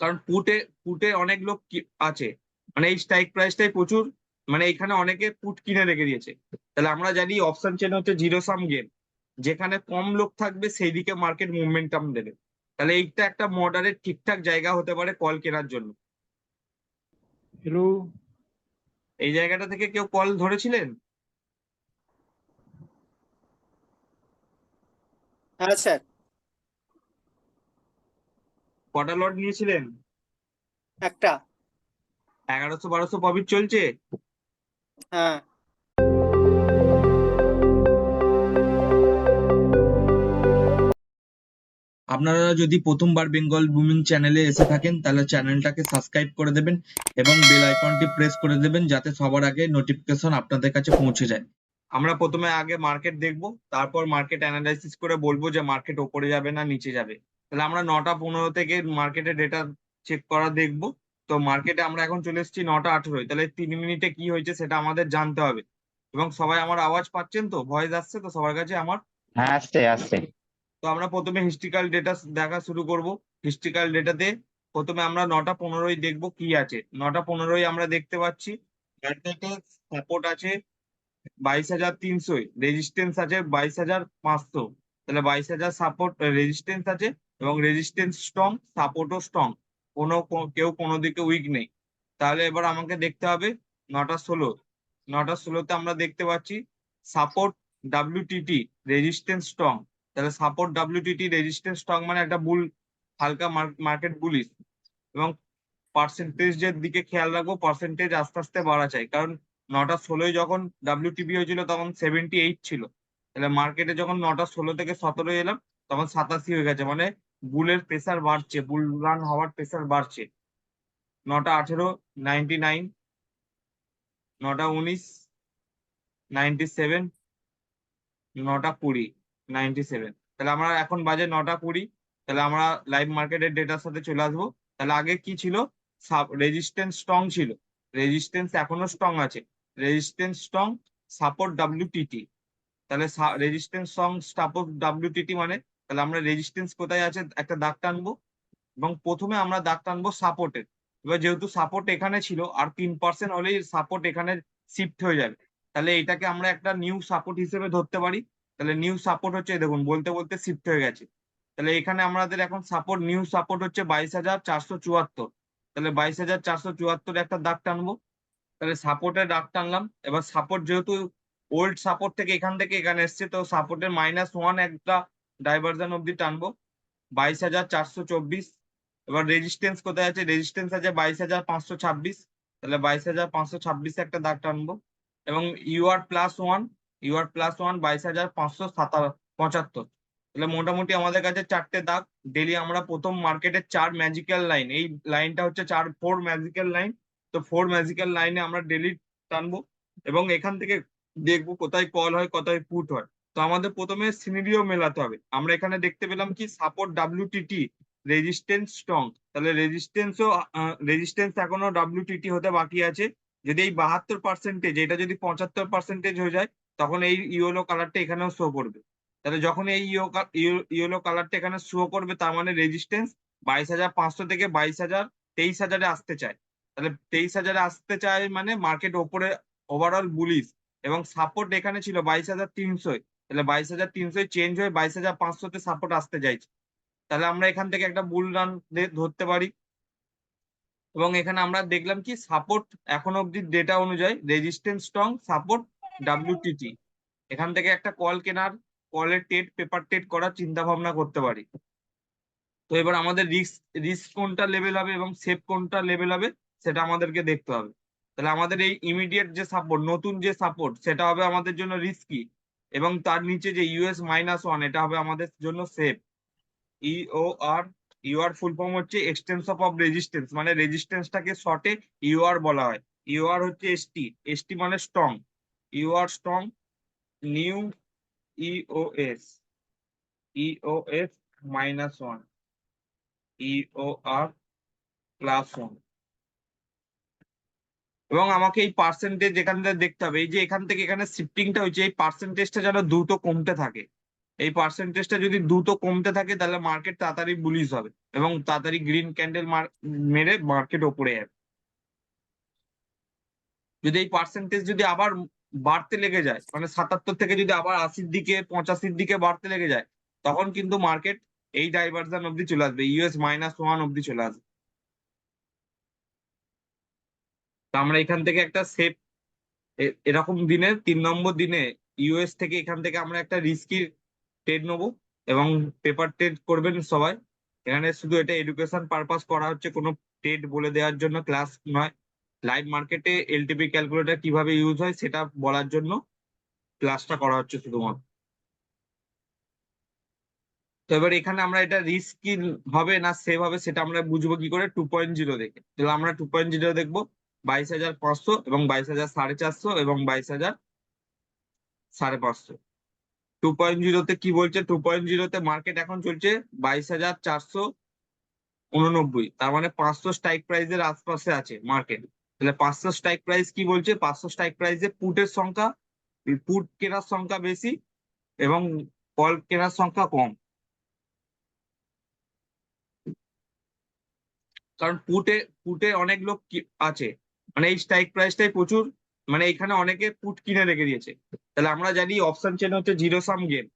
কারণ পুটে পুটে অনেক লোক আছে। মানে এই স্ট্রাইক প্রাইসটাই প্রচুর মানে এখানে অনেকে পুট কিনে রেখে দিয়েছে। তাহলে আমরা জানি অপশন চেন হচ্ছে জিরো সাম গেম যেখানে কম লোক থাকবে সেই দিকে মার্কেট মুভমেন্টাম দেবে। তাহলে এইটা একটা মডারেট ঠিকঠাক জায়গা হতে পারে কল কেনার জন্য। হ্যালো এই জায়গাটা থেকে কেউ কল ধরেছিলেন? হ্যাঁ স্যার। কটা লট নিয়েছিলেন? একটা। এগারোশো বারোশো প্রফিট চলছে? হ্যাঁ। আপনারা যদি প্রথমবার বেঙ্গল বুমিং চ্যানেলে এসে থাকেন তাহলে চ্যানেলটাকে সাবস্ক্রাইব করে দেবেন এবং বেল আইকনটি প্রেস করে দেবেন যাতে সবার আগে নোটিফিকেশন আপনাদের কাছে পৌঁছে যায়। আমরা প্রথমে আগে মার্কেট দেখব তারপর মার্কেট অ্যানালাইসিস করে বলব যে মার্কেট ওপরে যাবে না নিচে যাবে। তাহলে আমরা নটা পনেরো থেকে মার্কেটের ডেটা চেক করা দেখব। তো মার্কেটে আমরা এখন চলে এসেছি নটা আঠেরোয়। তাহলে তিন মিনিটে কি হয়েছে সেটা আমাদের জানতে হবে। এবং সবাই আমার আওয়াজ পাচ্ছেন তো? ভয়েস আসছে তো? সবার কাছে আমার? হ্যাঁ আসছে আসছে। তো আমরা প্রথমে হিস্ট্রিক্যাল ডেটা দেখা শুরু করব। হিস্ট্রিক্যাল ডেটাতে প্রথমে আমরা নটা পনেরোই দেখব কি আছে। নটা পনেরোই আমরা দেখতে পাচ্ছি সাপোর্ট আছে বাইশ হাজার তিনশোই রেজিস্টেন্স আছে বাইশ হাজার পাঁচশো। তাহলে বাইশ হাজার সাপোর্ট রেজিস্টেন্স আছে এবং রেজিস্ট্যান্স স্ট্রং সাপোর্টও স্ট্রং কোনো কেউ কোনো দিকে উইক নেই। তাহলে এবার আমাকে দেখতে হবে নটা ষোলো। নটা ষোলোতে আমরা দেখতে পাচ্ছি সাপোর্ট ডাব্লিউটিটি রেজিস্ট্যান্স স্ট্রং তাহলে সাপোর্ট ডাব্লিউটিটি রেজিস্ট্যান্স স্ট্রং মানে একটা বুল হালকা মার্কেট বুলিশ এবং পার্সেন্টেজের দিকে খেয়াল রাখব পার্সেন্টেজ আস্তে আস্তে বাড়া চাই। কারণ নটা ষোলোয় যখন ডাব্লিউটিপি হয়েছিল তখন সেভেন্টি এইট ছিল। তাহলে মার্কেটে যখন নটা ষোলো থেকে সতেরো এলাম, তখন সাতাশি হয়ে গেছে। মানে বুলের প্রেসার বাড়ছে, বুল রান হওয়ার প্রেসার বাড়ছে। নটা আঠেরো নাইনটি নাইন নটা উনিশ নাইনটি সেভেন নটা কুড়ি নাইনটি সেভেন তাহলে আমরা এখন বাজে নটা কুড়ি, তাহলে আমরা লাইভ মার্কেটের ডেটার সাথে চলে আসব। তাহলে আগে কি ছিল? রেজিস্ট্যান্স স্ট্রং ছিল। রেজিস্ট্যান্স এখনও স্ট্রং আছে। রেজিস্ট্যান্স স্ট্রং সাপোর্ট ডাব্লিউটিটি তাহলে রেজিস্ট্যান্স স্ট্রং সাপোর্ট ডাব্লিউটিটি মানে তাহলে আমরা রেজিস্ট্যান্স কোথায় আছে? একটা দাগ টানবো এবং প্রথমে আমরা দাগ টানবো সাপোর্টের এবার যেহেতু সাপোর্ট এখানে ছিল, আর তিন পার্সেন্ট হলেই সাপোর্ট এখানে শিফট হয়ে যাবে। তাহলে এটাকে আমরা একটা নিউ সাপোর্ট হিসেবে ধরতে পারি। তাহলে নিউ সাপোর্ট হচ্ছে দেখুন, বলতে বলতে শিফট হয়ে গেছে। তাহলে এখানে আমাদের এখন সাপোর্ট নিউ সাপোর্ট হচ্ছে বাইশ হাজার চারশো চুয়াত্তর। তাহলে বাইশ হাজার চারশো চুয়াত্তর একটা দাগ টানবো। তাহলে সাপোর্টের দাগ টানলাম। এবার সাপোর্ট যেহেতু ওল্ড সাপোর্ট থেকে এখান থেকে এখানে এসছে, তো সাপোর্টের মাইনাস ওয়ান একটা ডাইভারশন অব্দি টানবো। বাইশ হাজার চারশো চব্বিশ। এবার রেজিস্ট্যান্স কোথায় আছে? রেজিস্ট্যান্স আছে বাইশ হাজার পাঁচশো ছাব্বিশ। তাহলে বাইশ হাজার পাঁচশো ছাব্বিশে একটা দাগ টানবো। এবং UR plus one UR plus one বাইশ হাজার পাঁচশো সাতা পঁচাত্তর। তাহলে মোটামুটি আমাদের কাছে চারটে দাগ। ডেলি আমরা প্রথম মার্কেটের চার ম্যাজিক্যাল লাইন এই লাইনটা হচ্ছে চার ফোর ম্যাজিক্যাল লাইন তো ফোর ম্যাজিক্যাল লাইনে আমরা ডেলি টানবো। এবং এখান থেকে দেখব কোথায় কল হয়, কোথায় পুট হয়। তো আমাদের প্রথমে সিনারিও মেলাতে হবে। আমরা এখানে দেখতে পেলাম কি সাপোর্ট ডাব্লিউটিটি রেজিস্ট্যান্স স্ট্রং তাহলে রেজিস্ট্যান্সও রেজিস্ট্যান্স এখনও ডাব্লিউটিটি হতে বাকি আছে। যদি এই বাহাত্তর পার্সেন্টেজ এটা যদি পঁচাত্তর পার্সেন্টেজ হয়ে যায়, তখন এই ইয়েলো কালারটা এখানেও শো করবে। তাহলে যখন এই ইয়েলো কালারটা এখানে শো করবে, তার মানে রেজিস্ট্যান্স বাইশ হাজার পাঁচশো থেকে বাইশ হাজার তেইশ হাজারে আসতে চায়। তাহলে তেইশ হাজারে আসতে চায় মানে মার্কেট ওপরে ওভারঅল বুলিশ এবং সাপোর্ট এখানে ছিল বাইশ হাজার তিনশোয়। তাহলে বাইশ হাজার তিনশো চেঞ্জ হয়ে বাইশ হাজার পাঁচশোতে সাপোর্ট আসতে চাইছে তাহলে আমরা এখান থেকে একটা বুল রান ধরতে পারি। এবং এখানে আমরা দেখলাম কি সাপোর্ট এখন অব্দি ডেটা অনুযায়ী রেজিস্ট্যান্স স্ট্রং সাপোর্ট ডাব্লিউটিটি এখান থেকে একটা কল কেনার কলের টেট পেপার টেট করার চিন্তা ভাবনা করতে পারি। তো এবার আমাদের রিস্ক রিস্ক কোনটা লেভেল হবে এবং সেফ কোনটা লেভেল হবে, সেটা আমাদেরকে দেখতে হবে। তাহলে আমাদের এই ইমিডিয়েট যে সাপোর্ট নতুন যে সাপোর্ট সেটা হবে আমাদের জন্য রিস্কি এবং তার নিচে যে ইউএস মাইনাস ওয়ান এটা হবে আমাদের জন্য সেফ ইও আর ইউআর ফুল ফর্ম হচ্ছে এক্সটেন্সন অফ রেজিস্ট্যান্স মানে রেজিস্ট্যান্সটাকে শর্টে ইউআর বলা হয়। ইউআর হচ্ছে এসটি এসটি মানে strong UR strong new EOS EOS minus one EOR plus one এবং আমাকে এই পার্সেন্টেজ এখান থেকে দেখতে হবে, এই যে এখান থেকে এখানে শিফটিংটা হয়েছে, এই পার্সেন্টেজটা যেন দ্রুত কমতে থাকে। এই পার্সেন্টেজটা যদি দ্রুত কমতে থাকে, তাহলে মার্কেট তাড়াতাড়ি বুলিশ হবে এবং তাড়াতাড়ি গ্রিন ক্যান্ডেল মেরে মার্কেট ওপরে যাবে। যদি এই পার্সেন্টেজ যদি আবার বাড়তে লেগে যায় মানে সাতাত্তর থেকে যদি আবার আশির দিকে, পঁচাশির দিকে বাড়তে লেগে যায়, তখন কিন্তু মার্কেট এই ডাইভারশন অব্দি চলে আসবে ইউএস মাইনাস ওয়ান অব্দি চলে আসবে। আমরা এখান থেকে একটা সেফ এরকম দিনে, তিন নম্বর দিনে ইউএস থেকে এখান থেকে আমরা একটা রিস্কি ট্রেড নেব এবং পেপার ট্রেড করবেন সবাই। এখানে শুধু এটা এডুকেশন পারপাস করা হচ্ছে কোনো ট্রেড বলে দেওয়ার জন্য ক্লাস নয়। লাইভ মার্কেটে এলটিপি ক্যালকুলেটর কীভাবে ইউজ হয় সেটা বলার জন্য ক্লাসটা করা হচ্ছে শুধুমাত্র। তো এবার এখানে আমরা এটা রিস্কি হবে না সেভ হবে সেটা আমরা বুঝব কি করে? টু পয়েন্ট জিরো দেখে। তাহলে আমরা টু পয়েন্ট জিরো দেখব। বাইশ হাজার পাঁচশো এবং বাইশ হাজার সাড়ে চারশো এবং বাইশ হাজার সাড়ে পাঁচশো। টু পয়েন্ট জিরোতে কি বলছে? টু পয়েন্ট জিরোতে মার্কেট এখন চলছে বাইশ হাজার চারশো উননব্বই। তার মানে পাঁচশো স্ট্রাইক প্রাইসের আশপাশে আছে মার্কেট তাহলে পাঁচশো স্ট্রাইক প্রাইস কি বলছে? পাঁচশো স্ট্রাইক প্রাইসে পুটের সংখ্যা, পুট কেনার সংখ্যা বেশি এবং কল কেনার সংখ্যা কম। কারণ পুটে পুটে অনেক লোক আছে। মানে এই স্ট্রাইক প্রাইসটাই প্রচুর মানে এখানে অনেকে পুট কিনে রেখে দিয়েছে। তাহলে আমরা জানি অপশন চেন হচ্ছে জিরো সাম গেম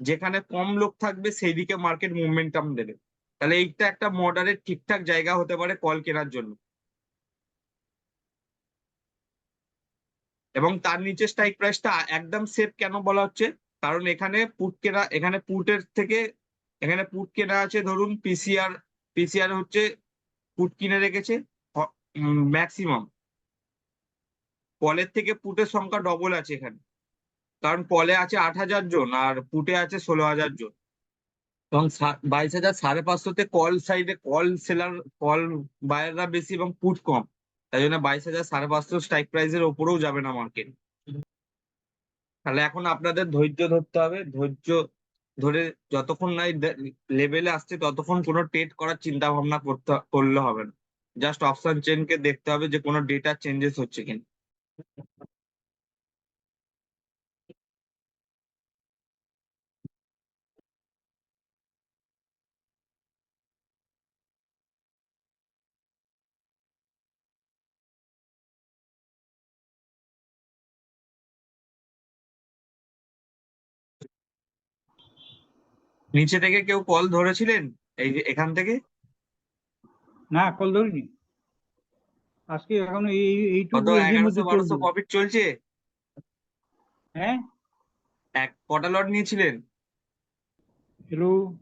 যেখানে কম লোক থাকবে সেই দিকে মার্কেট মুভমেন্টাম দেবে। তাহলে এইটা একটা মডারেট ঠিকঠাক জায়গা হতে পারে কল কেনার জন্য। এবং তার নিচে স্ট্রাইক প্রাইসটা একদম সেফ কেন বলা হচ্ছে? কারণ এখানে পুট কেনা, এখানে পুটের থেকে, এখানে পুট কেনা আছে ধরুন পিসিআর পিসিআর হচ্ছে পুট কিনে রেখেছে ম্যাক্সিমাম কলের থেকে পুটের সংখ্যা ডবল আছে এখানে। কারণ পলে আছে আট হাজার জন আর পুটে আছে ষোলো হাজার জন। এবং বাইশ হাজার সাড়ে পাঁচশোতে কল সাইডে কল সেলার কল বায়াররা বেশি এবং পুট কম। তাই জন্য বাইশ হাজার সাড়ে পাঁচশো স্ট্রাইক প্রাইসের ওপরেও যাবে না মার্কেট তাহলে এখন আপনাদের ধৈর্য ধরতে হবে। ধৈর্য ধরে যতক্ষণ না লেভেলে আসছে ততক্ষণ কোনো ট্রেড করার চিন্তা ভাবনা করতে, করলে হবে না। জাস্ট অপশন চেনকে দেখতে হবে যে কোনো ডেটা চেঞ্জেস হচ্ছে কিনা। নিচে থেকে কেউ কল ধরেছিলেন? এই যে এখান থেকে? না কল ধরিনি। আজকে এখন এই এই- এইটুকু বারোশো প্রফিট চলছে? হ্যাঁ? এক কটা লট নিয়েছিলেন? হ্যালো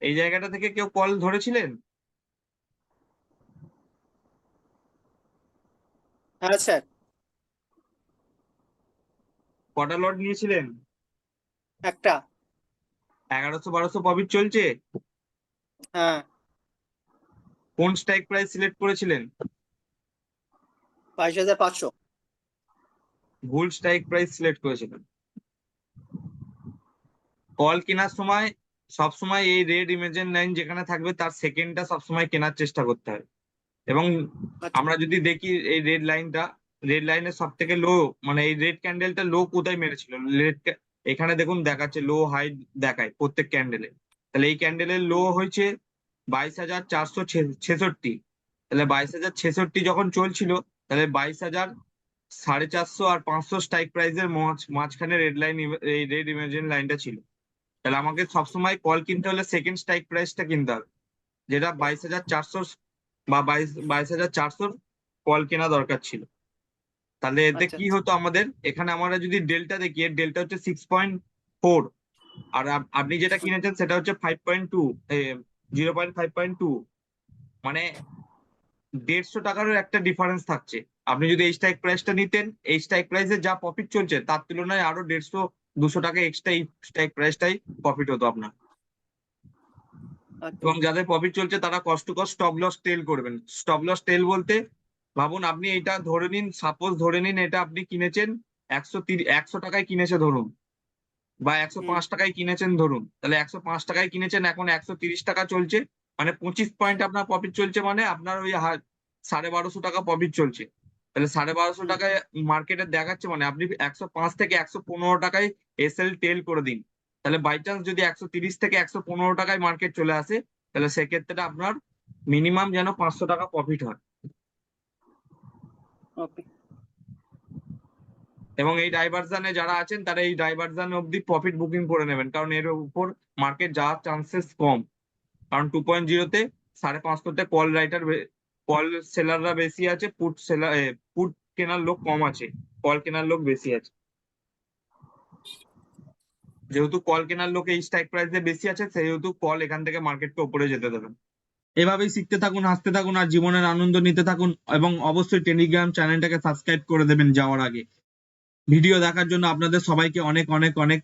এই জায়গাটা থেকে কেউ কল ধরেছিলেন? হ্যাঁ স্যার। কটা লট নিয়েছিলেন? একটা। এগারোশো বারোশো প্রফিট চলছে? হ্যাঁ। কোন স্ট্রাইক প্রাইস সিলেক্ট করেছিলেন? বাইশ হাজার পাঁচশো। ভুল স্ট্রাইক প্রাইস সিলেক্ট করেছিলেন। কল কেনার সময় সব সময় এই রেড লাইন যেখানে থাকবে তার সেকেন্ডটা সবসময় কেনার চেষ্টা করতে হবে এবং আচ্ছা। আমরা যদি দেখি এই রেড লাইনটা রেড লাইনের সব থেকে লো মানে এই রেড ক্যান্ডেলটা লো কোথায় মেরেছিল? রেড এখানে দেখুন দেখাচ্ছে লো হাই দেখায় প্রত্যেক ক্যান্ডেলে। তাহলে এই ক্যান্ডেলের লো হয়েছে বাইশ হাজার চারশো ছেষট্টি। তাহলে বাইশ হাজার ছেষট্টি যখন চলছিল তাহলে বাইশ হাজার সাড়ে চারশো আর পাঁচশো স্ট্রাইক প্রাইসের মাঝখানে রেড লাইন এই রেড ইমেজিন লাইনটা ছিল। তাহলে আমাকে সবসময় কল কিনতে হলে সেকেন্ড স্ট্রাইক প্রাইসটা কিনতে হবে। যেটা বাইশ হাজার চারশো বা বাইশ বাইশ হাজার চারশোর কল কেনা দরকার ছিল। তাহলে এতে আচ্ছা, কি আচ্ছা। হতো আমাদের? এখানে আমরা যদি ডেল্টা দেখি এর ডেল্টা হচ্ছে সিক্স পয়েন্ট ফোর আর আপনি যেটা কিনেছেন সেটা হচ্ছে five point two zero point five point two মানে দেড়শো টাকারও একটা ডিফারেন্স থাকছে। আপনি যদি এই স্ট্রাইক প্রাইসটা নিতেন এই স্ট্রাইক প্রাইসে যা প্রফিট চলছে তার তুলনায় আরও দেড়শো দুশো টাকা এক্সট্রা এই স্ট্রাইক প্রাইসটাই প্রফিট হতো আপনার। আচ্ছা, এবং যাদের প্রফিট চলছে তারা কষ্ট কষ্ট স্টপ লস টেল করবেন। স্টপ লস টেল বলতে ভাবুন আপনি এটা ধরে নিন সাপোজ ধরে নিন এটা আপনি কিনেছেন একশো তিরিশ একশো টাকায় কিনেছে ধরুন বা একশো পাঁচ টাকায় কিনেছেন ধরুন তাহলে একশো পাঁচ টাকায় কিনেছেন এখন একশো তিরিশ টাকা চলছে মানে পঁচিশ পয়েন্ট আপনার প্রফিট চলছে মানে আপনার ওই সাড়ে বারোশো টাকা প্রফিট চলছে। তাহলে সাড়ে বারোশো টাকায় মার্কেটে দেখাচ্ছে মানে আপনি একশো পাঁচ থেকে একশো পনেরো টাকায় এসএল টেল করে দিন। তাহলে বাই চান্স যদি একশো তিরিশ থেকে একশো পনেরো টাকায় মার্কেট চলে আসে তাহলে সেক্ষেত্রে আপনার মিনিমাম যেন পাঁচশো টাকা প্রফিট হয়। এবং এই ডাইভারশনে যারা আছেন তারা এই ডাইভারশন অব্দি প্রফিট বুকিং করে নেবেন। কারণ এর উপর মার্কেট যাওয়ার চান্সেস কম। কারণ টু পয়েন্ট জিরোতে সাড়ে পাঁচশোতে কল রাইটার কল সেলাররা বেশি আছে পুট সেলার পুট কেনার লোক কম আছে কল কেনার লোক বেশি আছে। যেহেতু কল কেনার লোক এই স্ট্রাইক প্রাইসে বেশি আছে, সেহেতু কল এখান থেকে মার্কেটকে উপরে যেতে দেবেন। এভাবেই শিখতে থাকুন, হাসতে থাকুন আর জীবনের আনন্দ নিতে থাকুন এবং অবশ্যই টেলিগ্রাম চ্যানেলটাকে সাবস্ক্রাইব করে দেবেন যাওয়ার আগে। ভিডিও দেখার জন্য আপনাদের সবাইকে অনেক অনেক অনেক